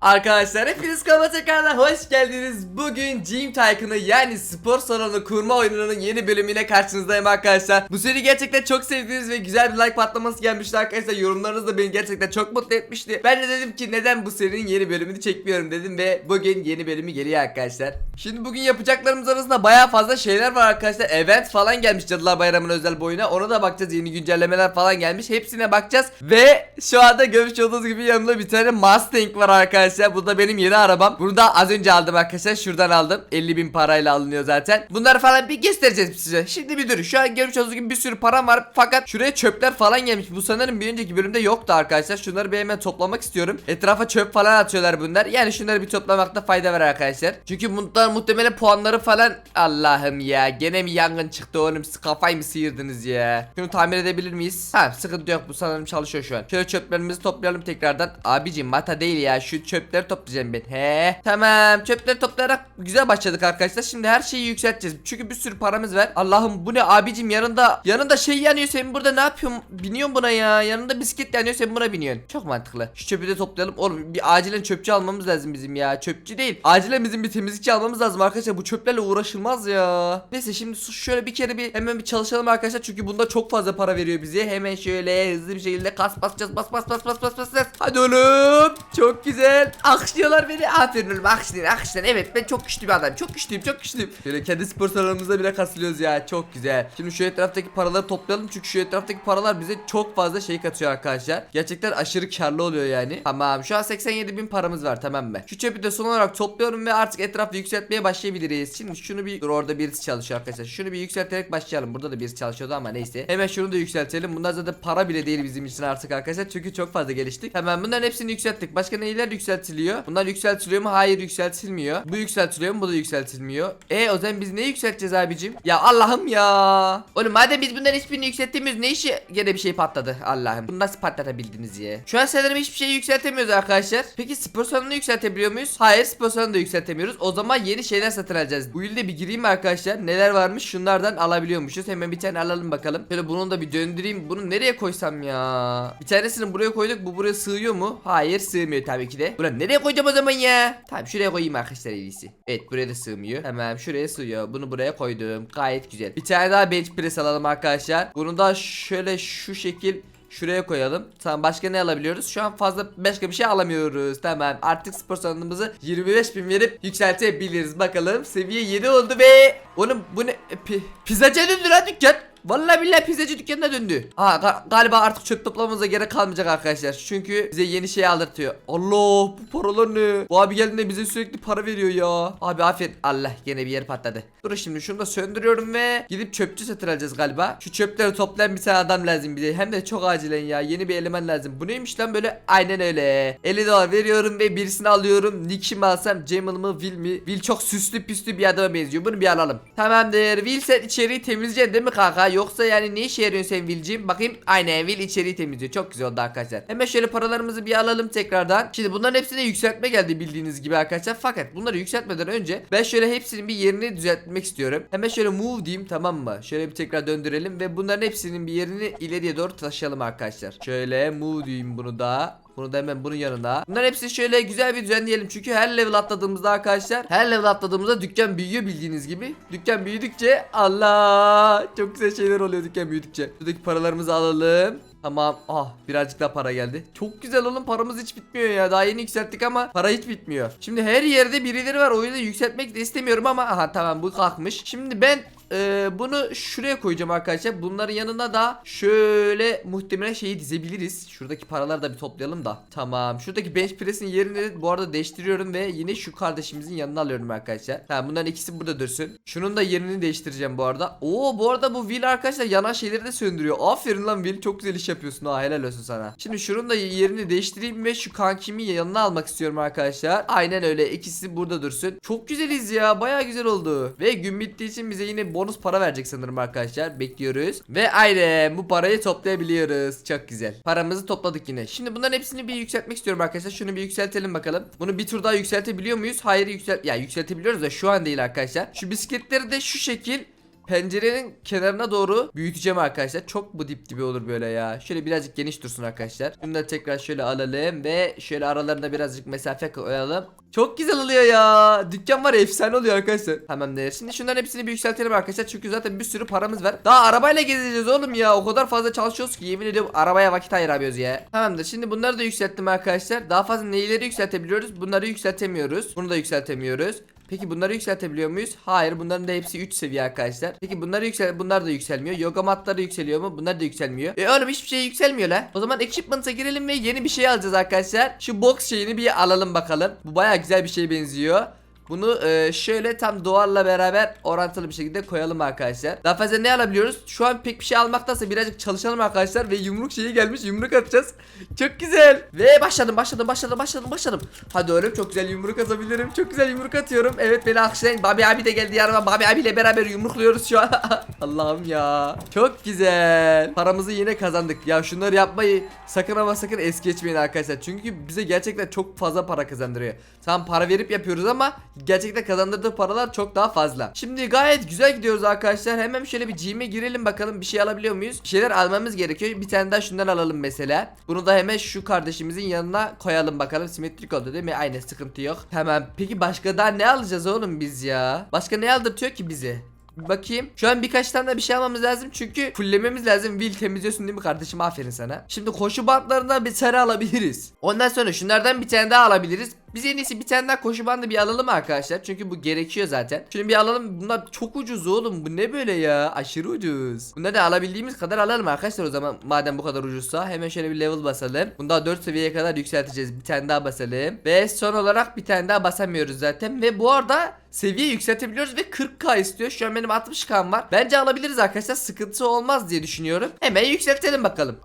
Arkadaşlar hepiniz kanalıma tekrardan hoş geldiniz. Bugün Gym Tycoon'ı yani spor salonu kurma oyununun yeni bölümüyle karşınızdayım arkadaşlar. Bu seri gerçekten çok sevdiğiniz ve güzel bir like patlaması gelmişti arkadaşlar. Yorumlarınız da beni gerçekten çok mutlu etmişti. Ben de dedim ki neden bu serinin yeni bölümünü çekmiyorum dedim ve bugün yeni bölümü geliyor arkadaşlar. Şimdi bugün yapacaklarımız arasında baya fazla şeyler var arkadaşlar. Event falan gelmiş Cadılar Bayramı'nın özel boyuna. Ona da bakacağız. Yeni güncellemeler falan gelmiş. Hepsine bakacağız. Ve şu anda görmüş olduğunuz gibi yanımda bir tane Mustang var arkadaşlar. Bu da benim yeni arabam. Bunu da az önce aldım arkadaşlar. Şuradan aldım. 50 bin parayla alınıyor zaten. Bunları falan bir göstereceğiz size. Şimdi bir durun. Şu an görmüş olduğunuz gibi bir sürü param var. Fakat şuraya çöpler falan gelmiş. Bu sanırım bir önceki bölümde yoktu arkadaşlar. Şunları bir hemen toplamak istiyorum. Etrafa çöp falan atıyorlar bunlar. Yani şunları bir toplamakta fayda var arkadaşlar. Çünkü bunlar muhtemelen puanları falan Allah'ım ya. Gene mi yangın çıktı oğlum? Kafayı mı sıyırdınız ya? Şunu tamir edebilir miyiz? Ha sıkıntı yok. Bu sanırım çalışıyor şu an. Şöyle çöplerimizi toplayalım tekrardan. Abicim mata değil ya. Şu çöpleri toplayacağım ben. He. Tamam. Çöpleri toplayarak güzel başladık arkadaşlar. Şimdi her şeyi yükselteceğiz. Çünkü bir sürü paramız var. Allah'ım bu ne abicim yanında yanında şey yanıyor sen burada ne yapıyorsun? Biniyorsun buna ya. Yanında bisiklet yanıyor sen buna biniyorsun. Çok mantıklı. Şu çöpü de toplayalım. Oğlum bir acilen çöpçü almamız lazım bizim ya. Çöpçü değil. Acilen bizim bir temizlikçi almamız lazım arkadaşlar. Bu çöplerle uğraşılmaz ya. Neyse şimdi şöyle bir kere bir hemen bir çalışalım arkadaşlar. Çünkü bunda çok fazla para veriyor bize. Hemen şöyle hızlı bir şekilde kas basacağız. Bas bas bas bas bas bas. bas. Hadi oğlum. Çok güzel. Akışlıyorlar beni. Aferin oğlum. Akışlayın akışlayın. Evet ben çok güçlü bir adamım. Çok güçlüyüm çok güçlüyüm. Şöyle kendi spor salonumuzda bile kasılıyoruz ya. Çok güzel. Şimdi şu etraftaki paraları toplayalım. Çünkü şu etraftaki paralar bize çok fazla şey katıyor arkadaşlar. Gerçekten aşırı karlı oluyor yani. Tamam şu an 87 bin paramız var tamam mı? Şu çöpü de son olarak topluyorum ve artık etrafı yükseltmeye başlayabiliriz. Şimdi şunu bir dur orada birisi çalışıyor arkadaşlar. Şunu bir yükselterek başlayalım. Burada da birisi çalışıyordu ama neyse. Hemen şunu da yükseltelim. Bunlar zaten para bile değil bizim için artık arkadaşlar. Çünkü çok fazla geliştik. Hemen bunların hepsini yükselttik. Başka neyler yükseltiliyor? Bunlar yükseltiliyor mu? Hayır yükseltilmiyor. Bu yükseltiliyor mu? Bu da yükseltilmiyor. E o zaman biz ne yükselteceğiz abicim? Ya Allah'ım ya. Oğlum madem biz bunların hiçbirini yükseltemiyoruz ne işi gene bir şey patladı Allah'ım. Bunu nasıl patlatabildiniz ya? Şu an sanırım hiçbir şeyi yükseltemiyoruz arkadaşlar. Peki spor salonunu yükseltebiliyor muyuz? Hayır spor salonunu da yükseltemiyoruz. O zaman yeni şeyler satın alacağız. Bu yılda bir gireyim arkadaşlar? Neler varmış? Şunlardan alabiliyormuşuz. Hemen bir tane alalım bakalım. Şöyle bunu da bir döndüreyim. Bunu nereye koysam ya? Bir tanesini buraya koyduk. Bu buraya sığıyor mu? Hayır sığmıyor tabii ki de. Ulan nereye koyacağım o zaman ya? Tamam şuraya koyayım arkadaşlar iyisi. Evet buraya da sığmıyor. Tamam şuraya sığıyor. Bunu buraya koydum. Gayet güzel. Bir tane daha bench press alalım arkadaşlar. Bunu da şöyle şu şekil Şuraya koyalım. Tamam başka ne alabiliyoruz? Şu an fazla başka bir şey alamıyoruz. Tamam artık spor salonumuzu 25 bin verip yükseltebiliriz. Bakalım seviye 7 oldu ve Oğlum bu ne? Pi pizzacıya döndü lan dükkan. Vallahi billahi pizzacı dükkanına döndü. Ha ga- galiba artık çöp toplamamıza gerek kalmayacak arkadaşlar. Çünkü bize yeni şey aldırtıyor. Allah bu paralar ne? Bu abi geldiğinde bize sürekli para veriyor ya. Abi aferin. Allah gene bir yer patladı. Dur şimdi şunu da söndürüyorum ve gidip çöpçü satın alacağız galiba. Şu çöpleri toplayan bir tane adam lazım bize. Hem de çok acilen ya. Yeni bir eleman lazım. Bu neymiş lan böyle? Aynen öyle. 50 dolar veriyorum ve birisini alıyorum. Nick mi alsam? Jamal mı? Will mi? Will çok süslü püslü bir adama benziyor. Bunu bir alalım. Tamamdır. Will sen içeriği temizleyeceksin değil mi kanka? Yoksa yani ne işe yarıyorsun sen Will'ciğim? Bakayım. Aynen Will içeriği temizliyor. Çok güzel oldu arkadaşlar. Hemen şöyle paralarımızı bir alalım tekrardan. Şimdi bunların hepsine yükseltme geldi bildiğiniz gibi arkadaşlar. Fakat bunları yükseltmeden önce ben şöyle hepsinin bir yerini düzeltmek istiyorum. Hemen şöyle move diyeyim tamam mı? Şöyle bir tekrar döndürelim ve bunların hepsinin bir yerini ileriye doğru taşıyalım arkadaşlar. Şöyle move diyeyim bunu da. Bunu da hemen bunun yanına. Bunların hepsini şöyle güzel bir düzenleyelim. Çünkü her level atladığımızda arkadaşlar her level atladığımızda dükkan büyüyor bildiğiniz gibi. Dükkan büyüdükçe Allah çok güzel şeyler oluyor dükkan büyüdükçe. Buradaki paralarımızı alalım. Tamam. Ah birazcık daha para geldi. Çok güzel oğlum paramız hiç bitmiyor ya. Daha yeni yükselttik ama para hiç bitmiyor. Şimdi her yerde birileri var. O yüzden yükseltmek de istemiyorum ama aha tamam bu kalkmış. Şimdi ben e, bunu şuraya koyacağım arkadaşlar. Bunların yanına da şöyle muhtemelen şeyi dizebiliriz. Şuradaki paraları da bir toplayalım da. Tamam. Şuradaki bench press'in yerini bu arada değiştiriyorum ve yine şu kardeşimizin yanına alıyorum arkadaşlar. Tamam bunların ikisi burada dursun. Şunun da yerini değiştireceğim bu arada. Oo bu arada bu Will arkadaşlar yanan şeyleri de söndürüyor. Aferin lan Will çok güzel iş yapıyorsun. Ha helal olsun sana. Şimdi şunun da yerini değiştireyim ve şu kankimi yanına almak istiyorum arkadaşlar. Aynen öyle. ikisi burada dursun. Çok güzeliz ya. Baya güzel oldu. Ve gün bittiği için bize yine bonus para verecek sanırım arkadaşlar. Bekliyoruz. Ve aynen bu parayı toplayabiliyoruz. Çok güzel. Paramızı topladık yine. Şimdi bunların hepsini bir yükseltmek istiyorum arkadaşlar. Şunu bir yükseltelim bakalım. Bunu bir tur daha yükseltebiliyor muyuz? Hayır yüksel ya yükseltebiliyoruz da şu an değil arkadaşlar. Şu bisikletleri de şu şekil pencerenin kenarına doğru büyüteceğim arkadaşlar. Çok bu dip dibi olur böyle ya. Şöyle birazcık geniş dursun arkadaşlar. Da tekrar şöyle alalım ve şöyle aralarında birazcık mesafe koyalım. Çok güzel oluyor ya. Dükkan var ya efsane oluyor arkadaşlar. Tamamdır. Şimdi şunların hepsini bir yükseltelim arkadaşlar. Çünkü zaten bir sürü paramız var. Daha arabayla gezeceğiz oğlum ya. O kadar fazla çalışıyoruz ki yemin ediyorum arabaya vakit ayıramıyoruz ya. Tamamdır. Şimdi bunları da yükselttim arkadaşlar. Daha fazla neyleri yükseltebiliyoruz? Bunları yükseltemiyoruz. Bunu da yükseltemiyoruz. Peki bunları yükseltebiliyor muyuz? Hayır bunların da hepsi 3 seviye arkadaşlar. Peki bunları yüksel bunlar da yükselmiyor. Yoga matları yükseliyor mu? Bunlar da yükselmiyor. E oğlum hiçbir şey yükselmiyor lan. O zaman equipment'a girelim ve yeni bir şey alacağız arkadaşlar. Şu box şeyini bir alalım bakalım. Bu baya güzel bir şeye benziyor. Bunu e, şöyle tam duvarla beraber orantılı bir şekilde koyalım arkadaşlar. Daha ne alabiliyoruz? Şu an pek bir şey almaktansa birazcık çalışalım arkadaşlar ve yumruk şeyi gelmiş. Yumruk atacağız. Çok güzel. Ve başladım başladım başladım başladım başladım. Hadi oğlum çok güzel yumruk atabilirim. Çok güzel yumruk atıyorum. Evet beni alkışlayın. Babi abi de geldi yanıma. Babi abiyle beraber yumrukluyoruz şu an. Allah'ım ya. Çok güzel. Paramızı yine kazandık. Ya şunları yapmayı sakın ama sakın es geçmeyin arkadaşlar. Çünkü bize gerçekten çok fazla para kazandırıyor. Tamam para verip yapıyoruz ama gerçekten kazandırdığı paralar çok daha fazla. Şimdi gayet güzel gidiyoruz arkadaşlar. Hemen şöyle bir gym'e girelim bakalım bir şey alabiliyor muyuz? Bir şeyler almamız gerekiyor. Bir tane daha şundan alalım mesela. Bunu da hemen şu kardeşimizin yanına koyalım bakalım. Simetrik oldu değil mi? Aynen sıkıntı yok. Tamam. Peki başka daha ne alacağız oğlum biz ya? Başka ne aldırtıyor ki bizi? Bakayım. Şu an birkaç tane de bir şey almamız lazım çünkü fullememiz lazım. Will temizliyorsun değil mi kardeşim? Aferin sana. Şimdi koşu bantlarından bir tane alabiliriz. Ondan sonra şunlardan bir tane daha alabiliriz. Biz en iyisi bir tane daha koşu bandı bir alalım arkadaşlar. Çünkü bu gerekiyor zaten. Şunu bir alalım. Bunlar çok ucuz oğlum. Bu ne böyle ya? Aşırı ucuz. Bunları da alabildiğimiz kadar alalım arkadaşlar o zaman. Madem bu kadar ucuzsa. Hemen şöyle bir level basalım. Bunu daha 4 seviyeye kadar yükselteceğiz. Bir tane daha basalım. Ve son olarak bir tane daha basamıyoruz zaten. Ve bu arada seviye yükseltebiliyoruz ve 40k istiyor. Şu an benim 60k'm var. Bence alabiliriz arkadaşlar. Sıkıntı olmaz diye düşünüyorum. Hemen yükseltelim bakalım.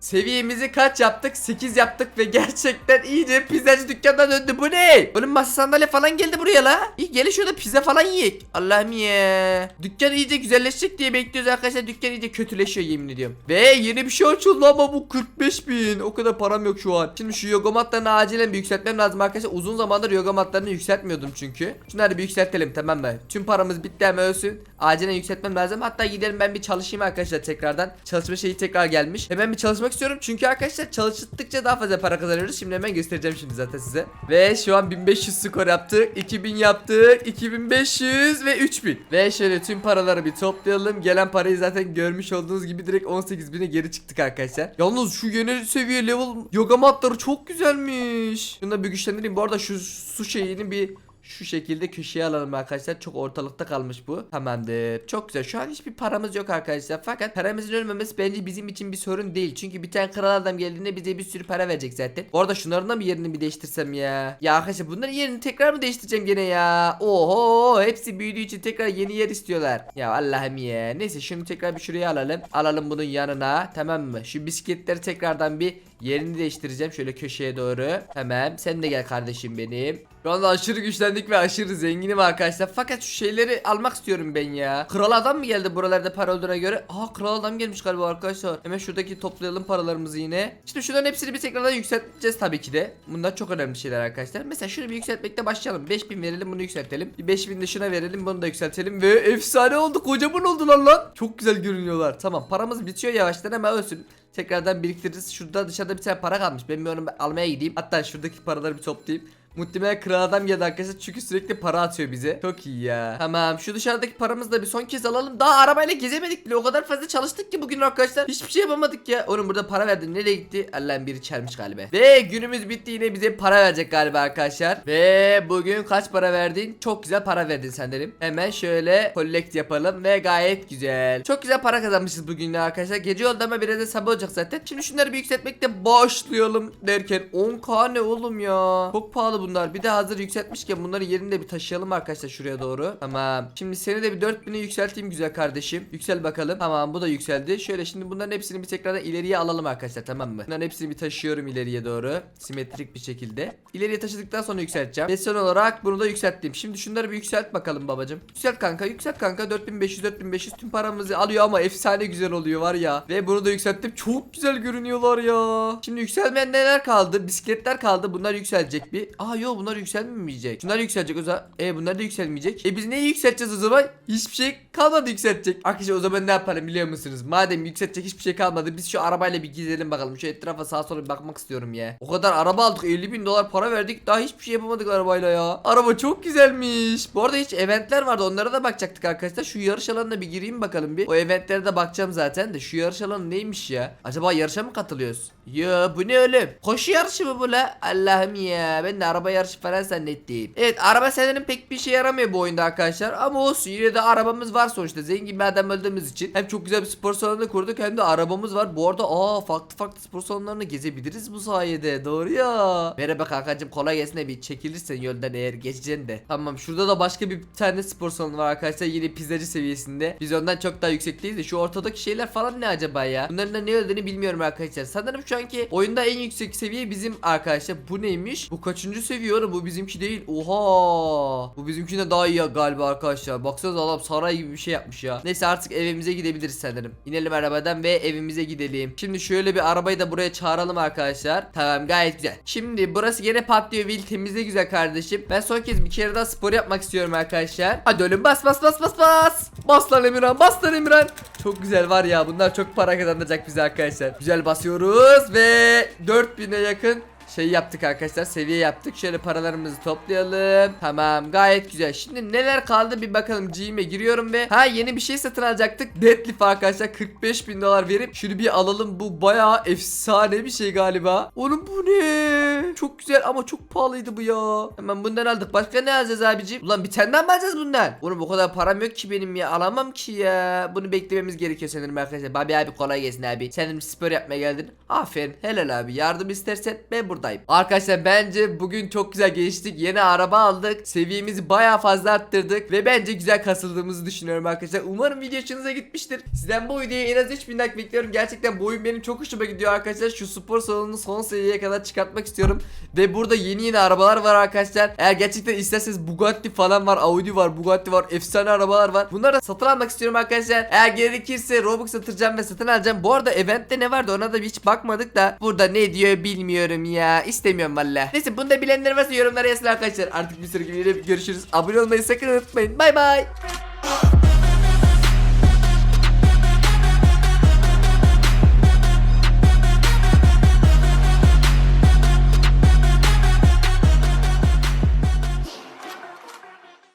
Seviyemizi kaç yaptık? 8 yaptık ve gerçekten iyice pizzacı dükkanına döndü. Bu ne? Bunun masa sandalye falan geldi buraya la. İyi gelin şurada pizza falan yiyek. Allah'ım ya. Dükkan iyice güzelleşecek diye bekliyoruz arkadaşlar. Dükkan iyice kötüleşiyor yemin ediyorum. Ve yeni bir şey açıldı ama bu 45 bin. O kadar param yok şu an. Şimdi şu yoga matlarını acilen bir yükseltmem lazım arkadaşlar. Uzun zamandır yoga matlarını yükseltmiyordum çünkü. Şunları bir yükseltelim tamam mı? Tüm paramız bitti ama ölsün. Acilen yükseltmem lazım. Hatta gidelim ben bir çalışayım arkadaşlar tekrardan. Çalışma şeyi tekrar gelmiş. Hemen bir çalışmak istiyorum çünkü arkadaşlar çalıştıkça daha fazla para kazanıyoruz. Şimdi hemen göstereceğim şimdi zaten size. Ve şu an 1500 skor yaptık. 2000 yaptık. 2500 ve 3000. Ve şöyle tüm paraları bir toplayalım. Gelen parayı zaten görmüş olduğunuz gibi direkt 18.000'e geri çıktık arkadaşlar. Yalnız şu yeni seviye level yoga matları çok güzelmiş. Şunu da bir güçlendireyim. Bu arada şu su şeyini bir şu şekilde köşeye alalım arkadaşlar. Çok ortalıkta kalmış bu. Tamamdır. Çok güzel. Şu an hiçbir paramız yok arkadaşlar. Fakat paramızın ölmemesi bence bizim için bir sorun değil. Çünkü bir tane kral adam geldiğinde bize bir sürü para verecek zaten. Bu arada şunların da mı yerini bir değiştirsem ya? Ya arkadaşlar bunların yerini tekrar mı değiştireceğim gene ya? Oho hepsi büyüdüğü için tekrar yeni yer istiyorlar. Ya Allah'ım ya. Neyse şunu tekrar bir şuraya alalım. Alalım bunun yanına. Tamam mı? Şu bisikletleri tekrardan bir yerini değiştireceğim. Şöyle köşeye doğru. Tamam. Sen de gel kardeşim benim. Şu anda aşırı güçlendik ve aşırı zenginim arkadaşlar. Fakat şu şeyleri almak istiyorum ben ya. Kral adam mı geldi buralarda para olduğuna göre? Aa kral adam gelmiş galiba arkadaşlar. Hemen şuradaki toplayalım paralarımızı yine. Şimdi şunların hepsini bir tekrardan yükselteceğiz tabii ki de. Bunlar çok önemli şeyler arkadaşlar. Mesela şunu bir yükseltmekle başlayalım. 5000 verelim bunu yükseltelim. Bir 5000 de şuna verelim bunu da yükseltelim. Ve efsane oldu kocaman oldular lan. Çok güzel görünüyorlar. Tamam paramız bitiyor yavaştan hemen ölsün. Tekrardan biriktiririz. Şurada dışarıda bir tane para kalmış. Ben bir onu almaya gideyim. Hatta şuradaki paraları bir toplayayım. Muhtemelen kral adam geldi arkadaşlar çünkü sürekli para atıyor bize. Çok iyi ya. Tamam şu dışarıdaki paramızı da bir son kez alalım. Daha arabayla gezemedik bile. O kadar fazla çalıştık ki bugün arkadaşlar. Hiçbir şey yapamadık ya. Oğlum burada para verdin. Nereye gitti? Allah'ın biri çelmiş galiba. Ve günümüz bitti yine bize para verecek galiba arkadaşlar. Ve bugün kaç para verdin? Çok güzel para verdin sanırım. Hemen şöyle collect yapalım ve gayet güzel. Çok güzel para kazanmışız bugün arkadaşlar. Gece oldu ama biraz da sabah olacak zaten. Şimdi şunları bir yükseltmekle başlayalım derken 10k ne oğlum ya? Çok pahalı bunlar. Bir de hazır yükseltmişken bunları yerinde bir taşıyalım arkadaşlar şuraya doğru. Tamam. Şimdi seni de bir 4000'e yükselteyim güzel kardeşim. Yüksel bakalım. Tamam bu da yükseldi. Şöyle şimdi bunların hepsini bir tekrardan ileriye alalım arkadaşlar tamam mı? Bunların hepsini bir taşıyorum ileriye doğru. Simetrik bir şekilde. İleriye taşıdıktan sonra yükselteceğim. Ve son olarak bunu da yükselttim. Şimdi şunları bir yükselt bakalım babacım. Yükselt kanka yükselt kanka 4500 4500 tüm paramızı alıyor ama efsane güzel oluyor var ya. Ve bunu da yükselttim. Çok güzel görünüyorlar ya. Şimdi yükselmeyen neler kaldı? Bisikletler kaldı. Bunlar yükselecek bir. Aa Aa yok bunlar yükselmeyecek. Şunlar yükselecek o zaman. E bunlar da yükselmeyecek. E biz neyi yükselteceğiz o zaman? Hiçbir şey kalmadı yükseltecek. Arkadaşlar o zaman ne yapalım biliyor musunuz? Madem yükseltecek hiçbir şey kalmadı. Biz şu arabayla bir gezelim bakalım. Şu etrafa sağa sola bir bakmak istiyorum ya. O kadar araba aldık 50 bin dolar para verdik. Daha hiçbir şey yapamadık arabayla ya. Araba çok güzelmiş. Bu arada hiç eventler vardı onlara da bakacaktık arkadaşlar. Şu yarış alanına bir gireyim bakalım bir. O eventlere de bakacağım zaten de. Şu yarış alanı neymiş ya? Acaba yarışa mı katılıyoruz? Ya bu ne oğlum? Koşu yarışı mı bu la? Allah'ım ya. Ben de araba yarışı falan zannettim. Evet araba sanırım pek bir şey yaramıyor bu oyunda arkadaşlar. Ama olsun yine de arabamız var sonuçta. Zengin bir adam olduğumuz için. Hem çok güzel bir spor salonu kurduk hem de arabamız var. Bu arada aa farklı farklı spor salonlarını gezebiliriz bu sayede. Doğru ya. Merhaba kankacım kolay gelsin de bir çekilirsen yoldan eğer geçeceksin de. Tamam şurada da başka bir tane spor salonu var arkadaşlar. Yine pizzacı seviyesinde. Biz ondan çok daha yüksekteyiz de şu ortadaki şeyler falan ne acaba ya? Bunların da ne olduğunu bilmiyorum arkadaşlar. Sanırım şu anki oyunda en yüksek seviye bizim arkadaşlar. Bu neymiş? Bu kaçıncı seviye oğlum? Bu bizimki değil. Oha. Bu bizimkinden daha iyi ya galiba arkadaşlar. Baksanıza adam saray gibi bir şey yapmış ya. Neyse artık evimize gidebiliriz sanırım. İnelim arabadan ve evimize gidelim. Şimdi şöyle bir arabayı da buraya çağıralım arkadaşlar. Tamam gayet güzel. Şimdi burası yine patlıyor Will temizle güzel kardeşim. Ben son kez bir kere daha spor yapmak istiyorum arkadaşlar. Hadi oğlum bas bas bas bas bas. Bas lan Emirhan bas lan Emirhan. Çok güzel var ya bunlar çok para kazandıracak bize arkadaşlar. Güzel basıyoruz ve 4000'e yakın şey yaptık arkadaşlar seviye yaptık. Şöyle paralarımızı toplayalım. Tamam gayet güzel. Şimdi neler kaldı bir bakalım. G'ime giriyorum ve ha yeni bir şey satın alacaktık. Deadlift arkadaşlar 45 bin dolar verip şunu bir alalım. Bu bayağı efsane bir şey galiba. Oğlum bu ne? Çok güzel ama çok pahalıydı bu ya. Hemen bundan aldık. Başka ne alacağız abicim? Ulan bir tane mı alacağız bundan? Oğlum o kadar param yok ki benim ya. Alamam ki ya. Bunu beklememiz gerekiyor sanırım arkadaşlar. Babi abi kolay gelsin abi. Sanırım spor yapmaya geldin. Aferin. Helal abi. Yardım istersen ben buradayım. Arkadaşlar bence bugün çok güzel geçtik yeni araba aldık. Seviyemizi baya fazla arttırdık ve bence güzel kasıldığımızı düşünüyorum arkadaşlar. Umarım video hoşunuza gitmiştir. Sizden bu videoya en az 3000 like bekliyorum. Gerçekten bu oyun benim çok hoşuma gidiyor arkadaşlar. Şu spor salonunu son seviyeye kadar çıkartmak istiyorum. Ve burada yeni yeni arabalar var arkadaşlar. Eğer gerçekten isterseniz Bugatti falan var Audi var Bugatti var efsane arabalar var. Bunları da satın almak istiyorum arkadaşlar. Eğer gerekirse Robux satacağım ve satın alacağım. Bu arada eventte ne vardı ona da hiç bakmadık da. Burada ne diyor bilmiyorum ya istemiyorum valla neyse bunu da bilenler varsa yorumlara yazsın arkadaşlar. Artık bir sonraki videoda görüşürüz. Abone olmayı sakın unutmayın. Bay bay